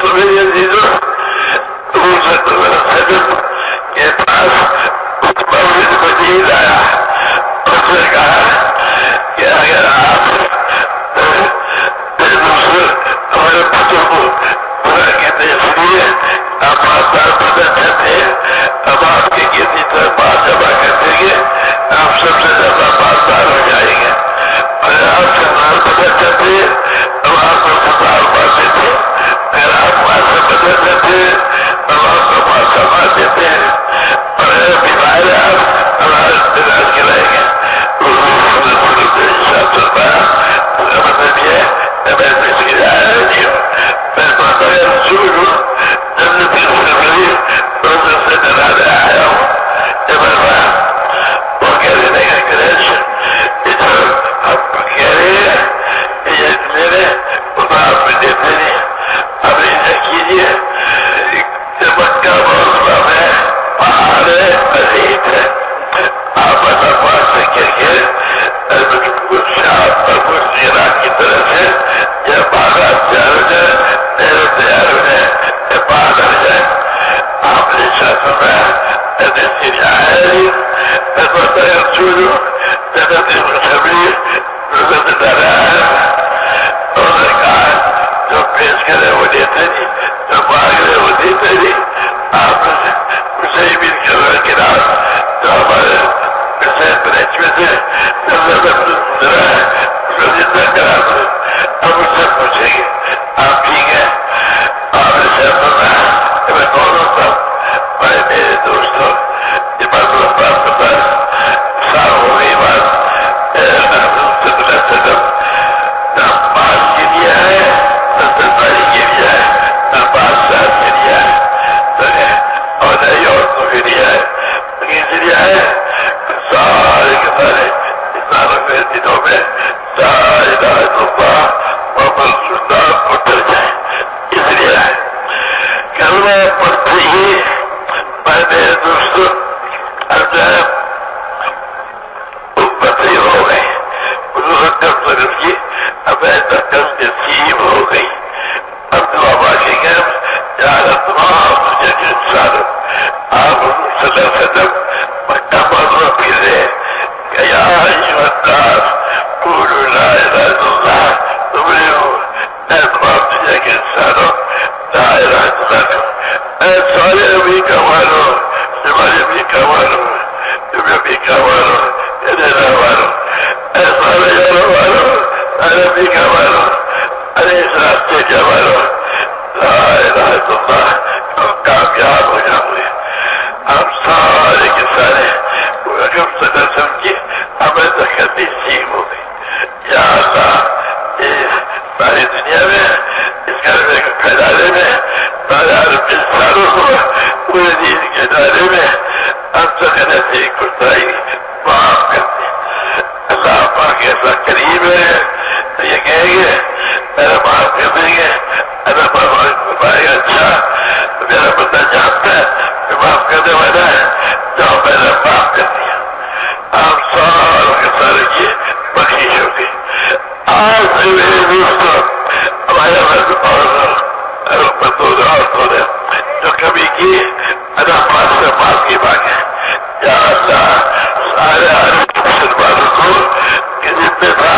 Estuve ہمارے مرد جو کمی ادا پاس سے پاس کی مانگ ہے۔ سارے جتنے تھا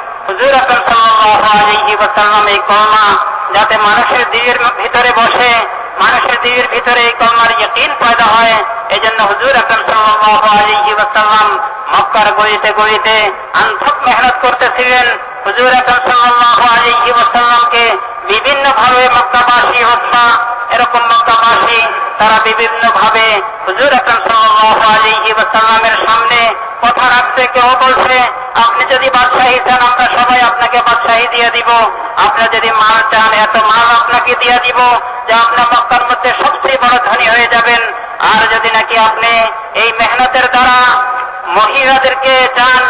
হুজুর আকাল সাল্লাহ আলী ওসাল্লাম এই কলমা যাতে মানুষের দিয়ের ভিতরে বসে, মানুষের দিয়ের ভিতরে এই কলমার ইয়কিন পয়দা হয় এই জন্য হুজুর আকাল সাল্লাহ আলী ওসাল্লাম মক্কার গড়িতে গড়িতে আন্তক মেহনত করতেছিলেন। হুজুর আকাল সাল্লাহ আলী ওসাল্লামকে বিভিন্ন ভাবে মক্কাবাসী হত্যা, এরকম মক্কাবাসী তারা বিভিন্ন ভাবে হুজুর আকাল সাল্লাহ আলী ওসাল্লামের সামনে কথা রাখতে কেউ বলছে আপনি যদি বাদশাহী চান আমরা সবাই আপনাকে বাদশাহী দিয়ে দিব। আপনি যদি মাল চান, এত মাল আপনাকে দিয়ে দিব যে আপনার মক্কার মধ্যে সবচেয়ে বড় ধনী হয়ে যাবেন। আর যদি নাকি আপনি এই মেহনতের দ্বারা মহিলাদেরকে চান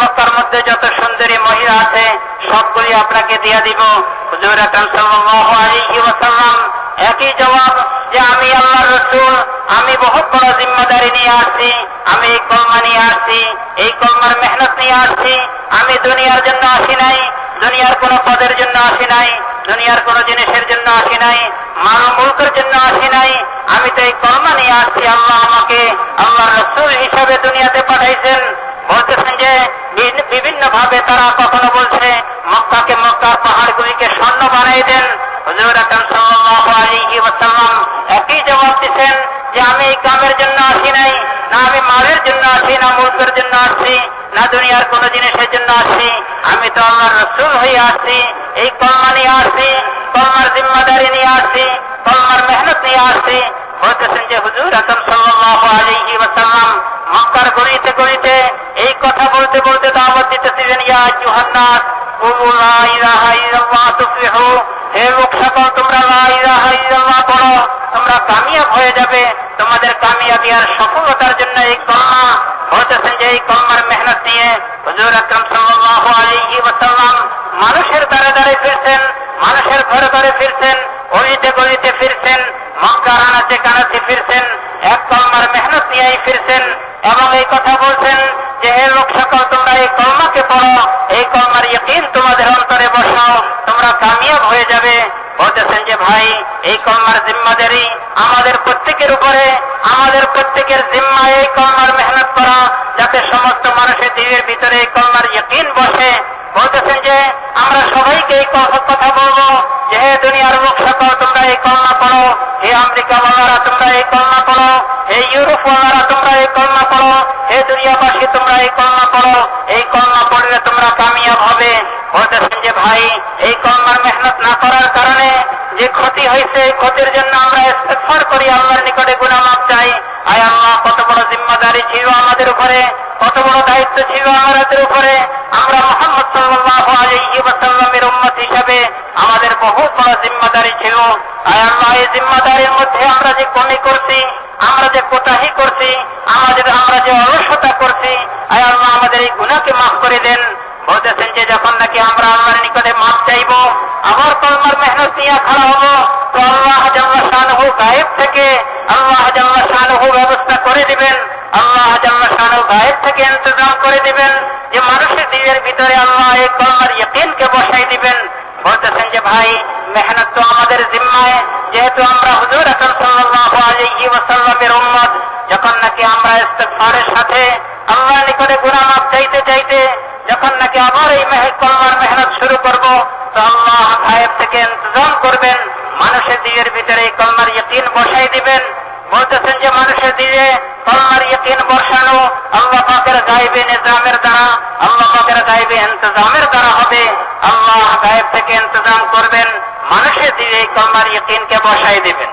মক্কার মধ্যে যত সুন্দরী মহিলা আছে, সবগুলি আপনাকে দিয়ে দিব। হুজুর আকরাম সাল্লাল্লাহু আলাইহি ওয়াসাল্লাম একই জবাব যে, আমি আল্লাহর রসুল, আমি বহুত বড় জিম্মাদারি নিয়ে আসছি। আমি এই কলমা নিয়ে আসছি, এই কলমার মেহনত নিয়ে আসছি। আমি দুনিয়ার জন্য আসি নাই, দুনিয়ার কোন পদের জন্য আসি নাই, দুনিয়ার কোন জিনিসের জন্য আসি নাই, মাল মুলকের জন্য আসি নাই। আমি তো এই কলমা নিয়ে আসছি, আল্লাহ আমাকে আল্লাহ রসুল হিসাবে দুনিয়াতে পাঠাইছেন। বলতেছেন যে বিভিন্ন ভাবে তারা কখনো বলছে, মক্কাকে মক্কার পাহাড়গুলিকে স্বর্ণ বানাই দেন। একই জবাব দিচ্ছেন যে, আমি এই কামের জন্য আসি নাই। না আমি মালের জন্য আসি না মুলকের জন্য আসছি না দুনিয়ার কোন জিনিসের জন্য আসছি আমি তো আল্লাহর রসুল হয়ে আসছি, এই কলমা নিয়ে আসছি, কলমার জিম্মাদারি নিয়ে আসছি, কলমার মেহনত নিয়ে আসছি। বলতেছেন যে, হুজুর আকরাম সাল্লাল্লাহু আলাইহি ওয়াসাল্লাম মক্কার গলিতে গলিতে এই কথা বলতে বলতে দাওয়াত দিতেছিলেন, ইয়া জুহান্নাস তোমরা কামিয়াব হয়ে যাবে, তোমাদের কামিয়াবি আর সফলতার জন্য এই কলমা বলতেছেন যে এই কলমার মেহনত নিয়ে হুজুর আকরাম সাল্লাল্লাহু আলাইহি ওয়াসাল্লাম মানুষের দ্বারে দ্বারে ফিরছেন, মানুষের ঘরে ঘরে ফিরছেন অলিতে গলিতে ফিরছেন, মক্কার আনাচে কানাচে ফিরছেন, এক কলমার মেহনত নিয়েই ফিরছেন এবং এই কথা বলছেন যে, হে লোক সকল, তোমরা এই কলমাকে পড়ো, এই কলমার ইয়কিন তোমাদের অন্তরে বসাও, তোমরা কামিয়াব হয়ে যাবে। বলতেছেন যে, ভাই, এই কলমার জিম্মাদারি আমাদের প্রত্যেকের উপরে, আমাদের প্রত্যেকের জিম্মা এই কলমার মেহনত করা, যাতে সমস্ত মানুষের দিলের ভিতরে এই কলমার ইয়কিন বসে। বলতেছেন যে, আমরা সবাইকে এই কথা বলব যে, হে দুনিয়ার লোক সকল, তোমরা এই কলমা পড়ো। হে আমেরিকা ওয়ালারা তোমরা এই কলমা পড়ো। হে ইউরোপ ওয়ালারা তোমরা এই কলমা পড়ো। হে দুনিয়াবাসী, তোমরা এই কলমা পড়ো। এই কলমা পড়লে তোমরা কামিয়াব হবে। বলতেছেন যে, ভাই, এই কলমার মেহনত না করার কারণে যে ক্ষতি হয়েছে ক্ষতির জন্য আমরা ইস্তেগফার করি, আল্লাহর নিকটে গুনাহ মাপ চাই। আয় আল্লাহ, কত বড় জিম্মাদারি ছিল আমাদের উপরে, কত বড় দায়িত্ব ছিল আমাদের উপরে। আমরা মোহাম্মদ সাল্লাল্লাহু আলাইহি ওয়াসাল্লামের উম্মত হিসাবে আমাদের বহুত বড় জিম্মাদারি ছিল। আয় আল্লাহ, এই জিম্মাদারির মধ্যে আমরা যে কমি করছি, আমরা যে কোটাহি করছি, আমাদের, আমরা যে অলসতা করছি, আয় আল্লাহ, আমাদের এই গুনাহকে মাফ করে দেন। বলতেছেন যে যখন নাকি আমরা আল্লাহর নিকটে মাপ চাইব, আবার কলমার মেহনত নিয়ে খাড়া হব, তো আল্লাহ জাল্লা শানহু গায়েব থেকে আল্লাহ জাল্লা শানহু ব্যবস্থা করে দিবেন। আল্লাহ জাল্লা শানহু গায়েব থেকে ইন্তজাম করে দিবেন। যে মানুষের দিলের ভিতরে আল্লাহ এই কলমার ইয়কিনকে বসাই দিবেন। বলতেছেন যে ভাই, মেহনত তো আমাদের জিম্মায়। যেহেতু আমরা হুজুর এখন সাল্লাল্লাহু আলাইহি ওয়াসাল্লামের উম্মত, যখন নাকি আমরা ইস্তেগফারের সাথে আল্লাহর নিকটে মাফ চাইতে চাইতে, যখন নাকি আবার এই মেহ কলমার মেহনত শুরু করব আল্লাহ গায়েব থেকে ইন্তজাম করবেন, মানুষের দিলের ভিতরে এই কলমার ইয়কিন বসাই দিবেন। বলতেছেন যে মানুষের দিলে কলমার ইয়কিন বসানো আল্লাহ পাকের গায়েবে নিজামের দ্বারা, আল্লাহ পাকের গায়েবে ইন্তজামের দ্বারা হবে। আল্লাহ গায়েব থেকে ইন্তজাম করবেন, মানুষের দিলে এই কলমার ইয়কিনকে বসাই দিবেন।